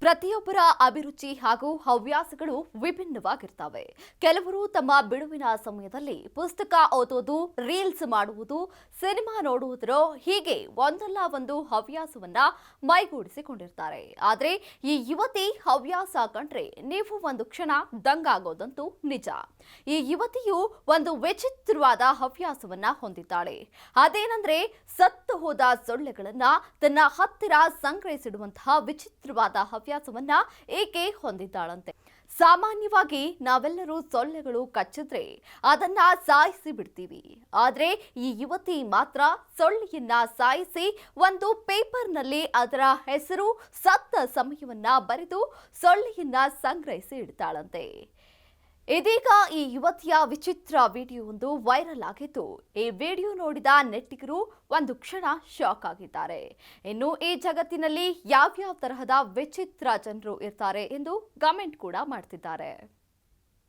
ಪ್ರತಿಯೊಬ್ಬರ ಅಭಿರುಚಿ ಹಾಗೂ ಹವ್ಯಾಸಗಳು ವಿಭಿನ್ನವಾಗಿರ್ತವೆ. ಕೆಲವರು ತಮ್ಮ ಬಿಡುವಿನ ಸಮಯದಲ್ಲಿ ಪುಸ್ತಕ ಓದೋದು ರೀಲ್ಸ್ ಮಾಡುವುದು, ಸಿನಿಮಾ ನೋಡುವುದರೋ ಹೀಗೆ ಒಂದಲ್ಲ ಒಂದು ಹವ್ಯಾಸವನ್ನ ಮೈಗೂಡಿಸಿಕೊಂಡಿರ್ತಾರೆ. ಆದರೆ ಈ ಯುವತಿ ಹವ್ಯಾಸ ಕಂಡ್ರೆ ನೀವು ಒಂದು ಕ್ಷಣ ದಂಗಾಗೋದಂತೂ ನಿಜ. ಈ ಯುವತಿಯು ಒಂದು ವಿಚಿತ್ರವಾದ ಹವ್ಯಾಸವನ್ನ ಹೊಂದಿದ್ದಾಳೆ. ಅದೇನಂದ್ರೆ ಸತ್ತು ಹೋದ ಸೊಳ್ಳೆಗಳನ್ನ ತನ್ನ ಹತ್ತಿರ ಸಂಗ್ರಹಿಸಿಡುವಂತಹ ವಿಚಿತ್ರವಾದ ಹವ್ಯಾಸವನ್ನ ಏಕೆ ಹೊಂದಿದ್ದಾಳಂತೆ? ಸಾಮಾನ್ಯವಾಗಿ ನಾವೆಲ್ಲರೂ ಸೊಳ್ಳೆಗಳು ಕಚ್ಚಿದ್ರೆ ಅದನ್ನ ಸಾಯಿಸಿ ಬಿಡ್ತೀವಿ. ಆದ್ರೆ ಈ ಯುವತಿ ಮಾತ್ರ ಸೊಳ್ಳೆಯನ್ನ ಸಾಯಿಸಿ ಒಂದು ಪೇಪರ್ನಲ್ಲಿ ಅದರ ಹೆಸರು, ಸತ್ತ ಸಮಯವನ್ನ ಬರೆದು ಸೊಳ್ಳೆಯನ್ನ ಸಂಗ್ರಹಿಸಿ ಇಡ್ತಾಳಂತೆ. ಇದೀಗ ಈ ಯುವತಿಯ ವಿಚಿತ್ರ ವಿಡಿಯೋ ಒಂದು ವೈರಲ್ ಆಗಿದ್ದು, ಈ ವಿಡಿಯೋ ನೋಡಿದ ನೆಟ್ಟಿಗರು ಒಂದು ಕ್ಷಣ ಶಾಕ್ ಆಗಿದ್ದಾರೆ. ಇನ್ನು ಈ ಜಗತ್ತಿನಲ್ಲಿ ಯಾವ್ಯಾವ ತರಹದ ವಿಚಿತ್ರ ಜನರು ಇರ್ತಾರೆ ಎಂದು ಕಮೆಂಟ್ ಕೂಡ ಮಾಡ್ತಿದ್ದಾರೆ.